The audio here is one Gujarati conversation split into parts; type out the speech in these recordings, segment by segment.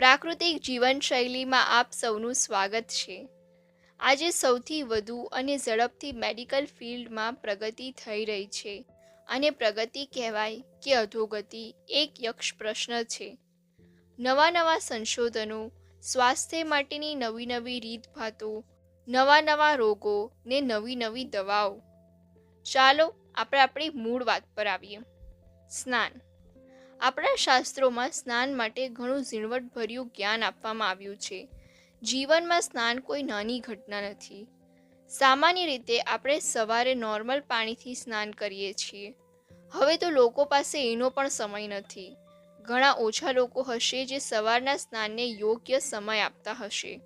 પ્રાકૃતિક જીવનશૈલીમાં આપ સૌનું સ્વાગત છે. આજે સૌથી વધુ અને ઝડપથી મેડિકલ ફિલ્ડમાં પ્રગતિ થઈ રહી છે અને પ્રગતિ કહેવાય કે અધોગતિ એક યક્ષ પ્રશ્ન છે. નવા નવા સંશોધનો, સ્વાસ્થ્ય માટેની નવી નવી રીતભાતો, નવા નવા રોગો ને નવી નવી દવાઓ. ચાલો આપણે આપણી મૂળ વાત પર આવીએ. સ્નાન. આપણા શાસ્ત્રોમાં સ્નાન માટે ઘણું ઝીણવટભર્યું જ્ઞાન આપવામાં આવ્યું છે. જીવનમાં સ્નાન કોઈ નાની ઘટના નથી. સામાન્ય રીતે આપણે સવારે નોર્મલ પાણીથી સ્નાન કરીએ છીએ. હવે તો લોકો પાસે એનો પણ સમય નથી. ઘણા ઓછા લોકો હશે જે સવારના સ્નાનને યોગ્ય સમય આપતા હશે.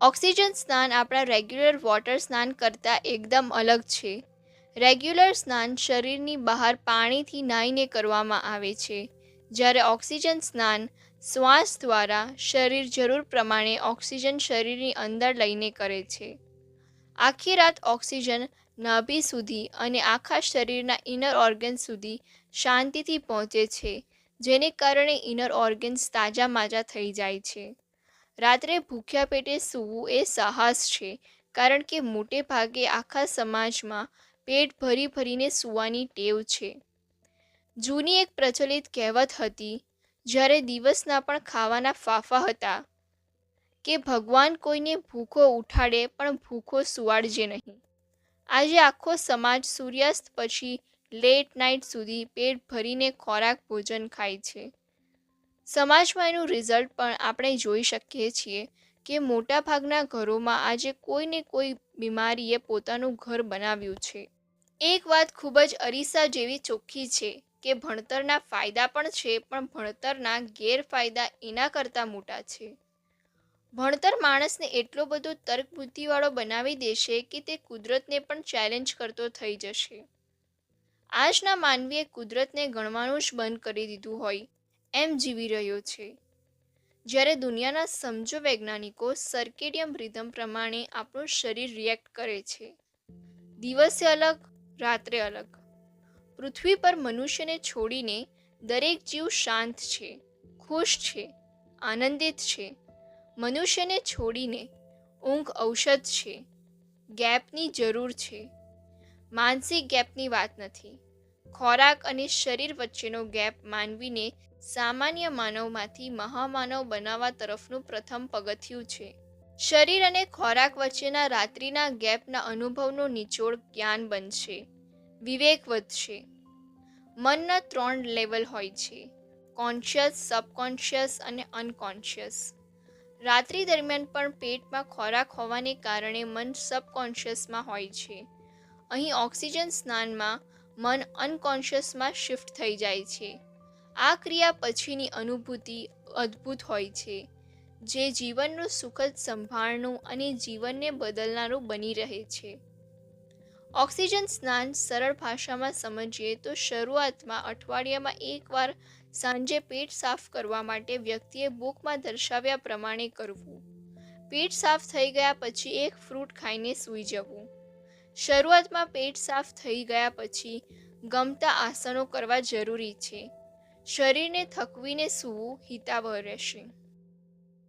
ઓક્સિજન સ્નાન આપણા રેગ્યુલર વોટર સ્નાન કરતાં એકદમ અલગ છે. રેગ્યુલર સ્નાન શરીરની બહાર પાણીથી નાહીને કરવામાં આવે છે. જ્યારે ઓક્સિજન સ્નાન, શ્વાસ દ્વારા શરીર જરૂર પ્રમાણે ઓક્સિજન શરીરની અંદર લઈને કરે છે. આખી રાત ઓક્સિજન નાભી સુધી અને આખા શરીરના ઇનર ઓર્ગન સુધી શાંતિથી પહોંચે છે, જેને કારણે ઇનર ઓર્ગન્સ તાજા માજા થઈ જાય છે. રાત્રે ભૂખ્યા પેટે સૂવું એ સાહસ છે, કારણ કે મોટે ભાગે આખા સમાજમાં પેટ ભરી ભરીને સૂવાની ટેવ છે. જૂની એક પ્રચલિત કહેવત હતી, જ્યારે દિવસના પણ ખાવાના ફાફા હતા, કે ભગવાન કોઈને ભૂખો ઉઠાડે પણ ભૂખો સુવાડજે નહીં. આજે આખો સમાજ સૂર્યાસ્ત પછી લેટ નાઇટ સુધી પેટ ભરીને ખોરાક ભોજન ખાય છે. સમાજમાં એનું રિઝલ્ટ પણ આપણે જોઈ શકીએ છીએ કે મોટાભાગના ઘરોમાં આજે કોઈને કોઈ બીમારીએ પોતાનું ઘર બનાવ્યું છે. એક વાત ખૂબ જ અરીસા જેવી ચોખ્ખી છે કે ભણતરના ફાયદા પણ છે, પણ ભણતરના ગેરફાયદા એના કરતાં મોટા છે. ભણતર માણસને એટલો બધો તર્ક બુદ્ધિવાળો બનાવી દેશે કે તે કુદરતને પણ ચેલેન્જ કરતો થઈ જશે. આજના માનવીએ કુદરતને ગણવાનું જ બંધ કરી દીધું હોય, એમ જીવી રહ્યો છે. જ્યારે દુનિયાના સમજો વૈજ્ઞાનિકો સર્કેડિયમ રિધમ પ્રમાણે આપણું શરીર રિએક્ટ કરે છે. દિવસે અલગ, રાત્રે અલગ. પૃથ્વી પર મનુષ્યને છોડીને દરેક જીવ શાંત છે, ખુશ છે, આનંદિત છે. મનુષ્યને છોડીને ઊંઘ ઔષધ છે, ગેપની જરૂર છે. માનસિક ગેપની વાત નથી. ખોરાક અને શરીર વચ્ચેનો ગેપ માનવીને સામાન્ય માનવમાંથી મહામાનવ બનાવવા તરફનું પ્રથમ પગથિયું છે. શરીર અને ખોરાક વચ્ચેના રાત્રિના ગેપના અનુભવનો નિચોડ જ્ઞાન બનશે. વિવેક વધશે મનના ત્રણ લેવલ હોય છે. કોન્શિયસ સબકોન્શિયસ અને અનકોન્શિયસ રાત્રિ દરમિયાન પણ પેટમાં ખોરાક હોવાને કારણે મન સબકોન્શિયસમાં હોય છે. અહીં ઓક્સિજન સ્નાનમાં મન અનકોન્શિયસમાં શિફ્ટ થઈ જાય છે. આ ક્રિયા પછીની અનુભૂતિ અદ્ભુત હોય છે. જે જીવનનું સુખદ સંભાળનું અને જીવનને બદલનારું બની રહે છે. ઓક્સિજન સ્નાન સરળ ભાષામાં સમજીએ તો શરૂઆતમાં અઠવાડિયામાં એકવાર સાંજે પેટ સાફ કરવા માટે વ્યક્તિએ બુકમાં દર્શાવ્યા પ્રમાણે કરવું. પેટ સાફ થઈ ગયા પછી એક ફ્રૂટ ખાઈને સૂઈ જવું. શરૂઆતમાં પેટ સાફ થઈ ગયા પછી ગમતા આસનો કરવા જરૂરી છે. શરીરને થકવીને સૂવું હિતાવહ રહેશે.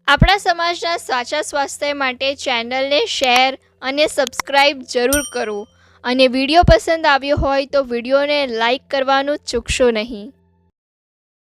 આપણા સમાજના સાચા સ્વાસ્થ્ય માટે ચેનલને શેર અને સબસ્ક્રાઈબ જરૂર કરો. અને વીડિયો પસંદ આવ્યો હોય તો વિડીયોને લાઈક કરવાનું ચૂકશો નહીં.